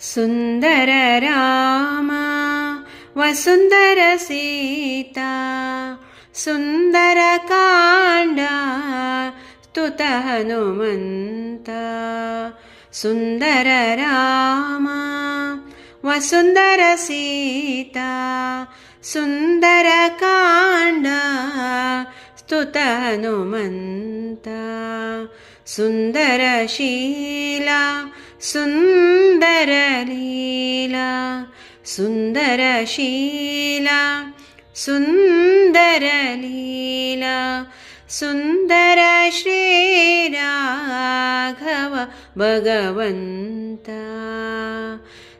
സുന്ദര രാമ വസുന്ധര സീത സുന്ദര കാണ്ട സ്തുത ഹനുമന്ത സുന്ദര രാമ വസുന്ധര സീത സുന്ദര കാണ്ട ಸ್ತುತ ಹನುಮಂತ ಸುಂದರಶೀಲ സുന്ദരലീല സുന്ദരശീല സുന്ദരലീല സുന്ദര ശ്രീരാഘവ ഭഗവന്ത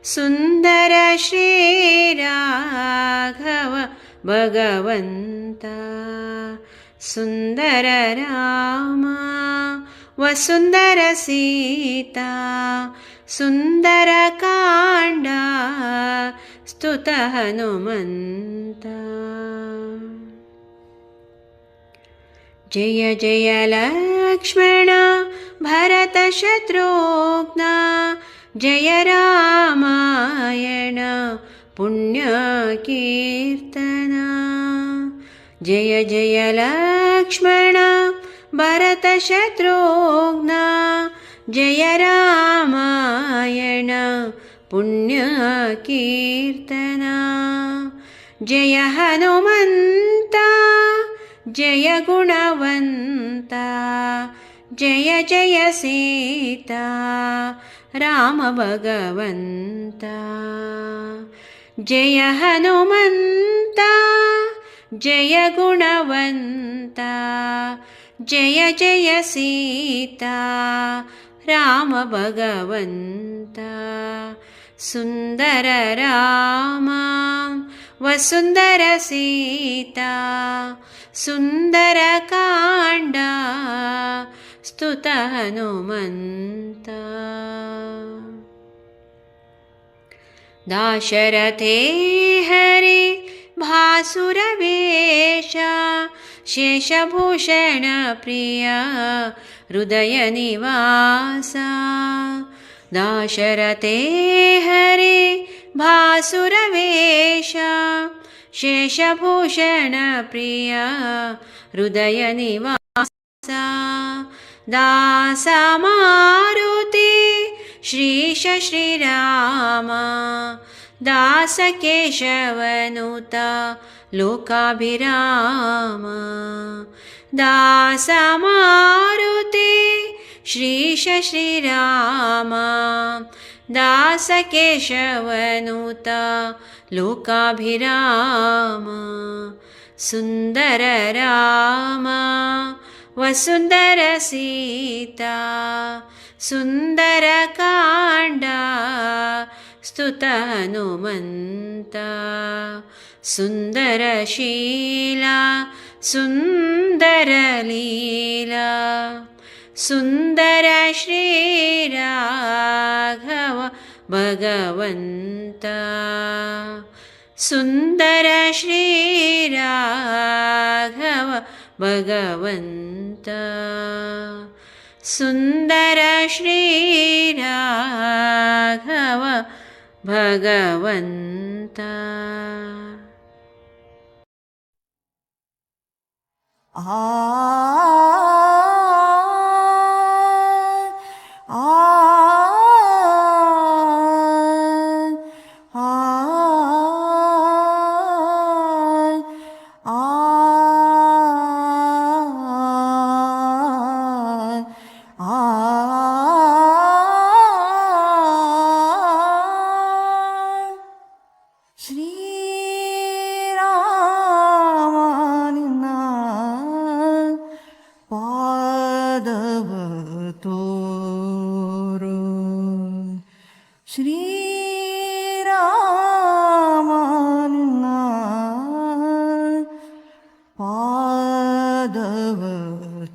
സുന്ദര ശ്രീരാഘവ ഭഗവന്ത സുന്ദര രാമ वसुन्दर सीता सुन्दर काण्ड स्तुत हनुमन्ता जय जय लक्ष्मण भरतशत्रुघ्न जय रामायण पुण्यकीर्तना। जय जय लक्ष्मण भरतशत्रुघ्न। जय रामायण पुण्यकीर्तना। जय हनुमन्ता जय गुणवन्ता। जय जय सीता राम भगवन्ता। जय हनुमन्ता जय गुणवन्ता जय जय सीता राम भगवन्ता। सुन्दर राम वसुन्दर सीता सुन्दर काण्ड स्तुत हनुमन्ता। दाशरथे हरि भासुरवेश शेषभूषणप्रिया हृदयनिवासा दाशरथे हरि भासुरवेश शेषभूषणप्रिया हृदयनिवासा दासमारुति श्रीश श्रीराम दासकेशवनुता लोकाभिराम दासमारुति श्रीश श्रीराम दासकेशवनुता लोकाभिराम सुन्दर राम वसुन्दर सीता सुन्दर काण्ड स्तुत हनुमन्ता सुन्दरशीला सुन्दरलीला सुन्दर श्रीराघव भगवन्ता सुन्दर श्रीराघव भगवन्ता सुन्दर భగవంత. ఆ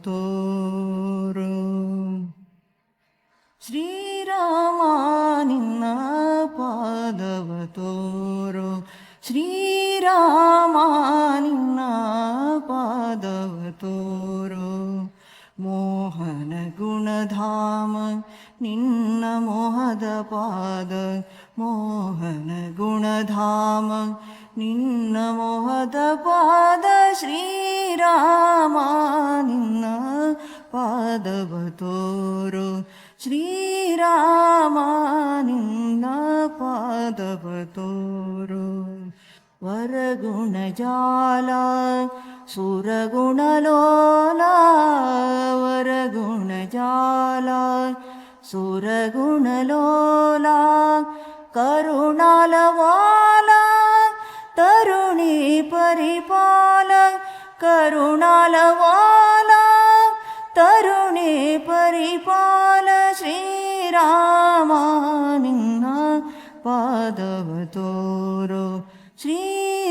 ತೋರು ಶ್ರೀರಾಮ ನಿನ್ನ ಪಾದವ ತೋರು ಶ್ರೀರಾಮ ನಿನ್ನ ಪಾದವ ತೋರು ಮೋಹನ ಗುಣಧಾಮ ನಿನ್ನ ಮೋಹದ ಪಾದ ಪಾದ ಮೋಹನ ಗುಣಧಾಮ ನಿನ್ನ ಮೋಹದ ಪಾದ ಶ್ರೀರಾಮ गुणजाला सुरगुणलोला वरगुणजाला सुरगुणलोला करुणालवाला तरुणी परिपाल करुणालवाला तरुणी परिपाल श्रीरामानिङ्गा पादवतो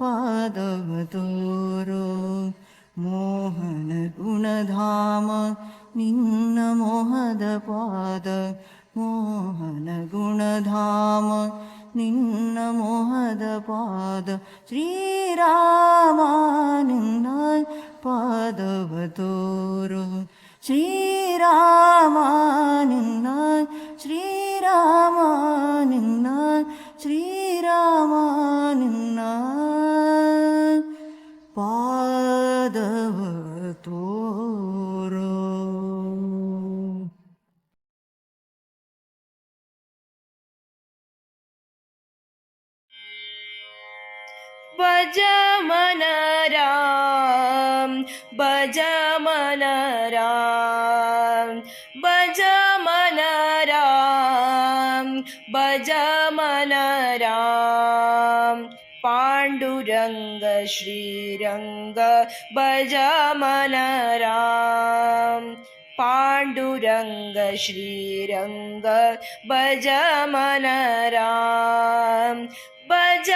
पादवतोरो। मोहनगुणधाम निन्नमोहदपाद मोहनगुणधाम निन्नमोहदपाद श्रीरामानिन्न पादवतोरो। श्रीरामानिन्न श्रीरामानिन्न श्रीराम बज मनरा भजमनराम पाण्डुरङ्ग श्रीरङ्ग पाण्डुरङ्गीरङ्गज मनराम पाण्डुरङ्गीरङ्गज मनराम भज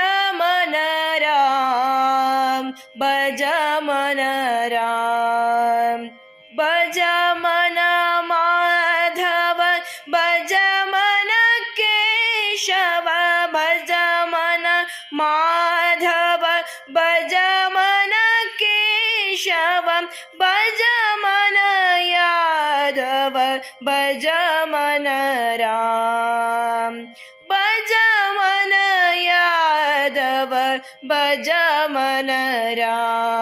भज मन केशव भज मन माधव, भज मन केशव भज मन यादव, भज मन राम। भज मन यादव, भज मन राम।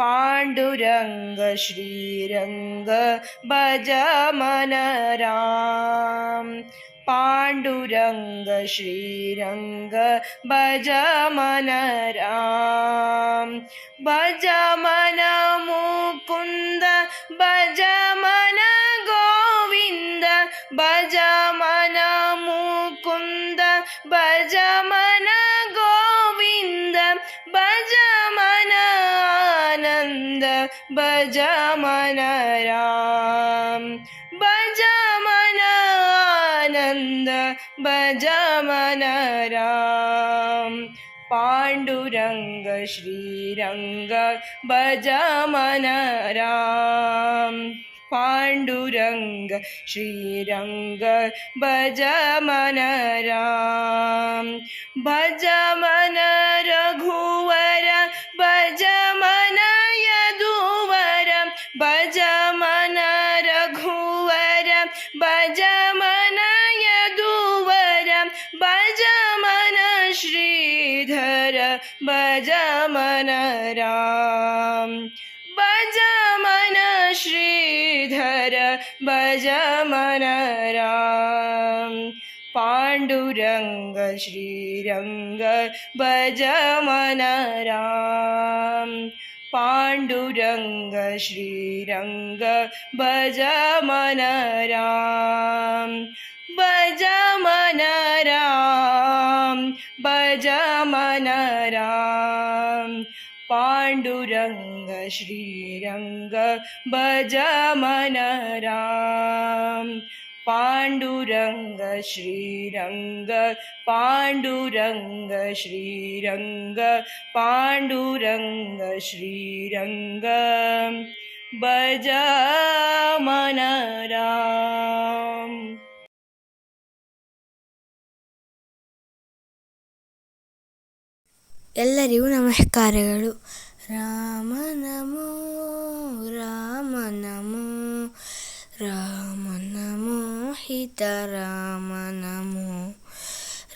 पाण्डुरङ्ग श्रीरङ्ग पाण्डुरङ्गीरङ्ग भजमनरां पाण्डुरङ्गीरङ्ग भज मनराम भज मनमुकुन्द भज मन गोविन्द भज मनमुकुन्द भज म बजा मन राम, बजा मन आनंद, बजा मन राम। पांडुरंग, श्रीरंग, बजा मन राम। पांडुरंग, श्रीरंग भज मन राम। भज मन रघुवर श्रीरङ्ग भज मन राम पाण्डुरङ्ग श्रीरङ्ग भज मन राम भज मन राम भज मन राम पाण्डुरङ्ग श्रीरङ्ग भज मन ಪಾಂಡುರಂಗ ಶ್ರೀರಂಗ ಪಾಂಡುರಂಗ ಶ್ರೀರಂಗ ಪಾಂಡುರಂಗ ಶ್ರೀರಂಗ. ಭಜ ಮನರಾಮ ಎಲ್ಲರಿಗೂ ನಮಸ್ಕಾರಗಳು. ರಾಮ ನಮೋ ರಾಮ ನಮೋ, ರಾಮ सीता राम नमो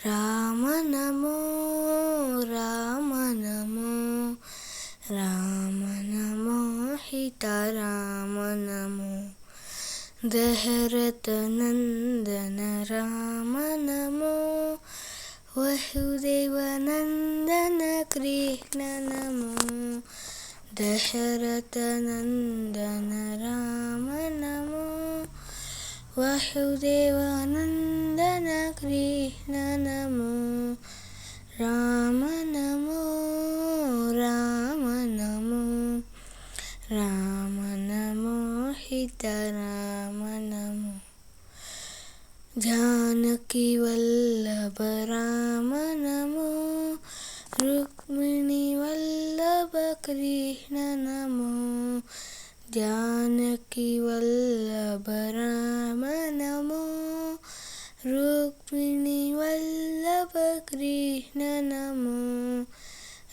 राम नमो राम नमो राम नमो सीता राम नमो दशरथ नंदन राम नमो वसुदेव नंदन कृष्ण नमो दशरथ नंदन ವಾಸುದೇವಾನಂದನ ಕೃಷ್ಣ ನಮೋ ರಾಮ ನಮೋ ರಾಮ ನಮೋ ರಾಮ ನಮೋ ಹಿತ ರಾಮ ನಮೋ ಜಾನಕಿ ವಲ್ಲಭ ರಾಮ ನಮೋ ರುಕ್ಮಿಣಿ ವಲ್ಲಭ ಕೃಷ್ಣ ನಮೋ नमो जानकी वल्लभ राम नमो रुक्मिणी वल्लभ कृष्ण नमो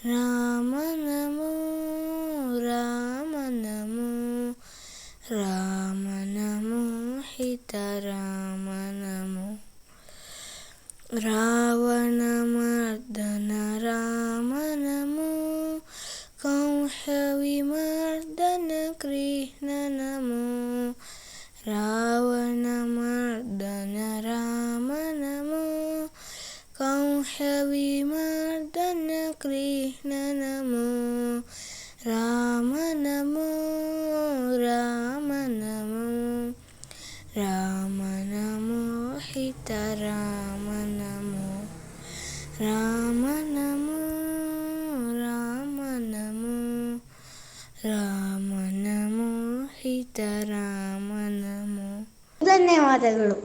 राम नमो राम नमो राम नमो हित राम नमो रावणमर्दन నమో రావణమర్దన రామ నమో కౌహవిమర్దన కృష్ణ నమో రామ నమో రామ నమో రామ నమో హిత రామ నమో రామ నమో రామ నమో రామ ಸೀತಾರಾಮನ್ ಧನ್ಯವಾದಗಳು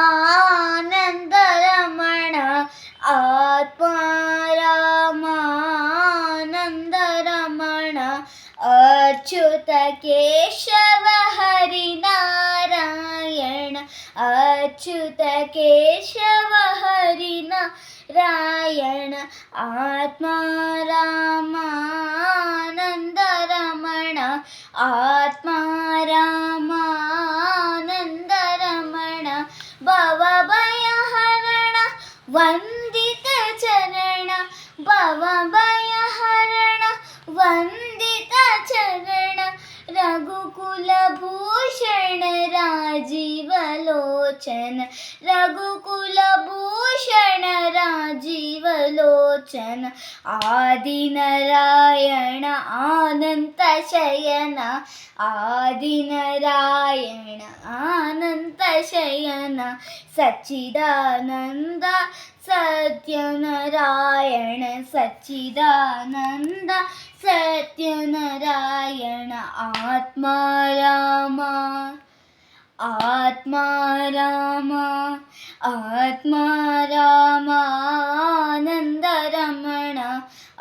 ಆತ್ಮಾರಾಮಾನಂದ ರಮಣ ಆತ್ಮಾರಾಮಾನಂದ ರಮಣ ಅಚ್ಯುತ ಕೇಶವ ಹರಿನಾರಾಯಣ ಅಚ್ಯುತ ಕೇಶವ ಹರಿನ രായണ ആത്മാരാമാനന്ദരമണ ആത്മാരാമാനന്ദരമണ ഭവഭയഹരണ വന്ദിത ചരണ ഭവഭയഹരണ വന്ദിത ചരണ രഘുകുലഭൂഷണ राजीवलोचन रघुकुलभूषण राजीवलोचन आदिनरायण आनन्तशयन आदिनरायण आनन्तशयन सच्चिदानन्द സത്യനാരായണ സച്ചിദാനന്ദ സത്യനാരായണ ആത്മാരാമ ആത്മാരാമ ആത്മാരാമ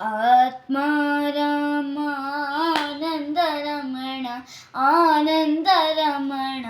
ആത്മാ ആനന്ദരമണ ആനന്ദരമണ ആനന്ദരമണ.